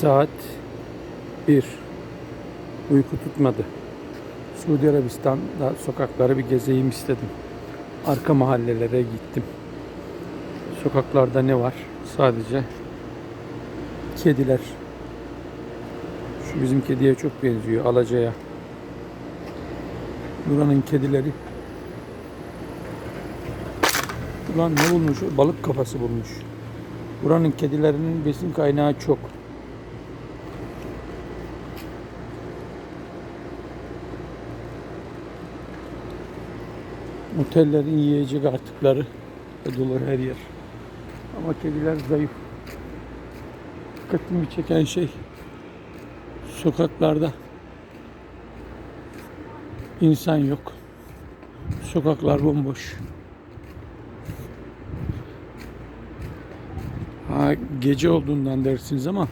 Saat 1. Uyku tutmadı. Suudi Arabistan'da sokakları bir gezeyim istedim. Arka mahallelere gittim. Sokaklarda ne var? Sadece kediler. Şu bizim kediye çok benziyor. Alacaya. Buranın kedileri. Ulan ne bulmuş? Balık kafası bulmuş. Buranın kedilerinin besin kaynağı çok. Otellerin yiyecek artıkları dolu her yer. Ama kediler zayıf. Dikkatimi çeken şey sokaklarda insan yok. Sokaklar bomboş. Ha, gece olduğundan dersiniz ama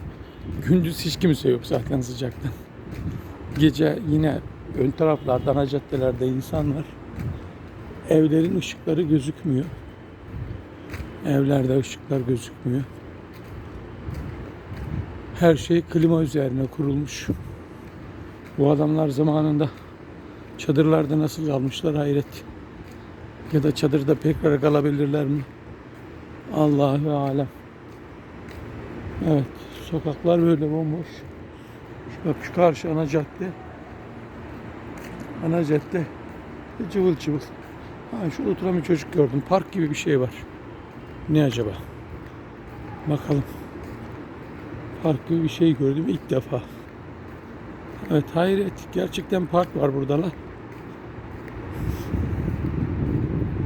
gündüz hiç kimse yok zaten sıcaktan. Gece yine ön taraflarda, ana caddelerde insan var. Evlerin ışıkları gözükmüyor. Evlerde ışıklar gözükmüyor. Her şey klima üzerine kurulmuş. Bu adamlar zamanında çadırlarda nasıl kalmışlar hayret. Ya da çadırda tekrar kalabilirler mi? Allahu alem. Evet, sokaklar böyle bomboş. Bak şu karşı ana cadde. Ana cadde cıvıl cıvıl. Ha şurada oturan bir çocuk gördüm. Park gibi bir şey var. Ne acaba? Bakalım. Park gibi bir şey gördüm ilk defa. Evet hayret. Gerçekten park var burada lan.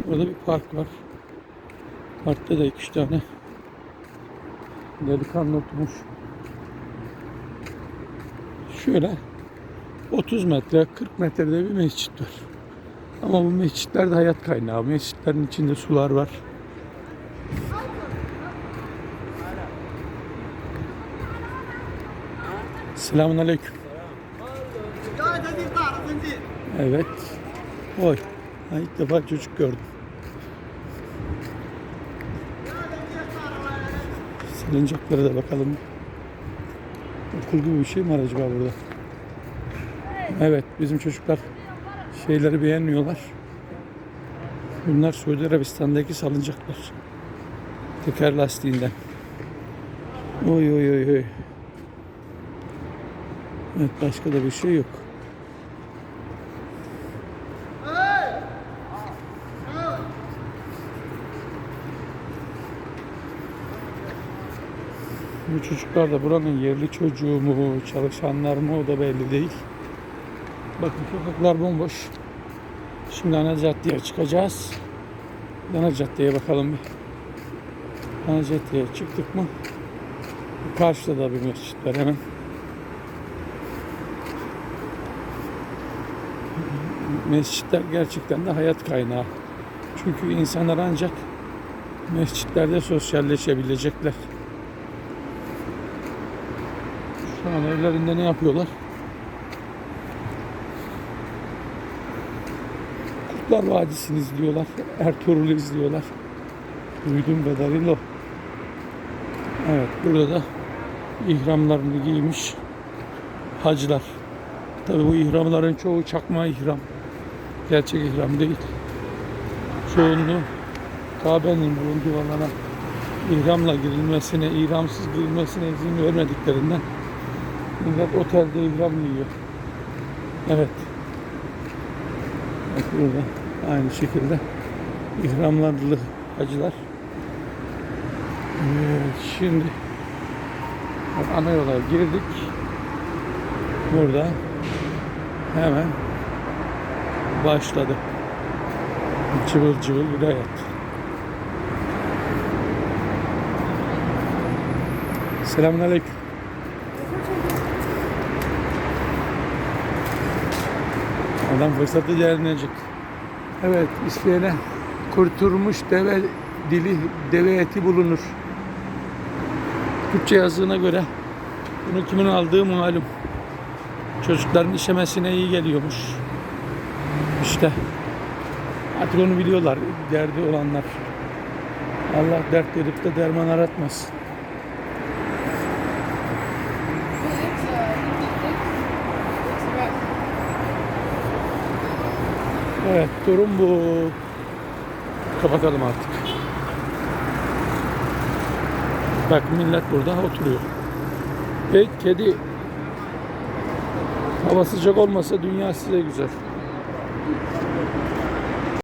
Orada bir park var. Parkta da iki tane delikanlı oturmuş. Şöyle 30 metre 40 metrede bir mescit var. Ama bu mescitlerde hayat kaynağı. Mescitlerin içinde sular var. Selamun Aleyküm. Evet. Oy. Ha, ilk defa çocuk gördüm. Salıncaklara da bakalım. Okul gibi bir şey mi var acaba burada? Evet bizim çocuklar şeyleri beğenmiyorlar. Bunlar Suudi Arabistan'daki salıncaklar. Teker lastiğinden. Oy oy oy oy. Evet başka da bir şey yok. Bu çocuklar da buranın yerli çocuğu mu, çalışanlar mı o da belli değil. Bakın sokaklar bomboş. Şimdi ana caddeye çıkacağız. Ana caddeye bakalım bir. Ana caddeye çıktık mı? Karşıda da bir mescit var hemen. Mescitler gerçekten de hayat kaynağı. Çünkü insanlar ancak mescitlerde sosyalleşebilecekler. Şu an evlerinde ne yapıyorlar? Kurtlar Vadisi'ni izliyorlar. Ertuğrul'u izliyorlar. Duyduğum kadarıyla. Evet burada da ihramlarını giymiş hacılar. Tabi bu ihramların çoğu çakma ihram. Gerçek ihram değil. Çoğunluğu Kabe'nin bulunduğu alana ihramla girilmesine, ihramsız girilmesine izin vermediklerinden millet otelde ihram giyiyor. Evet. Burada aynı şekilde ihramlarlı hacılar. Evet, şimdi ana yola girdik. Burada hemen başladı. Cıvıl cıvıl bir hayat. Selamünaleyküm. Adam fırsatı değerlendirecek. Evet, isteyene kurtulmuş deve dili, deve eti bulunur. Türkçe yazdığına göre bunu kimin aldığı malum. Çocukların işemesine iyi geliyormuş. İşte artık onu biliyorlar derdi olanlar. Allah dert verip de derman aratmasın. Evet durum bu. Kapatalım artık. Bak millet burada oturuyor. Ve kedi hava sıcak olmasa dünya size güzel.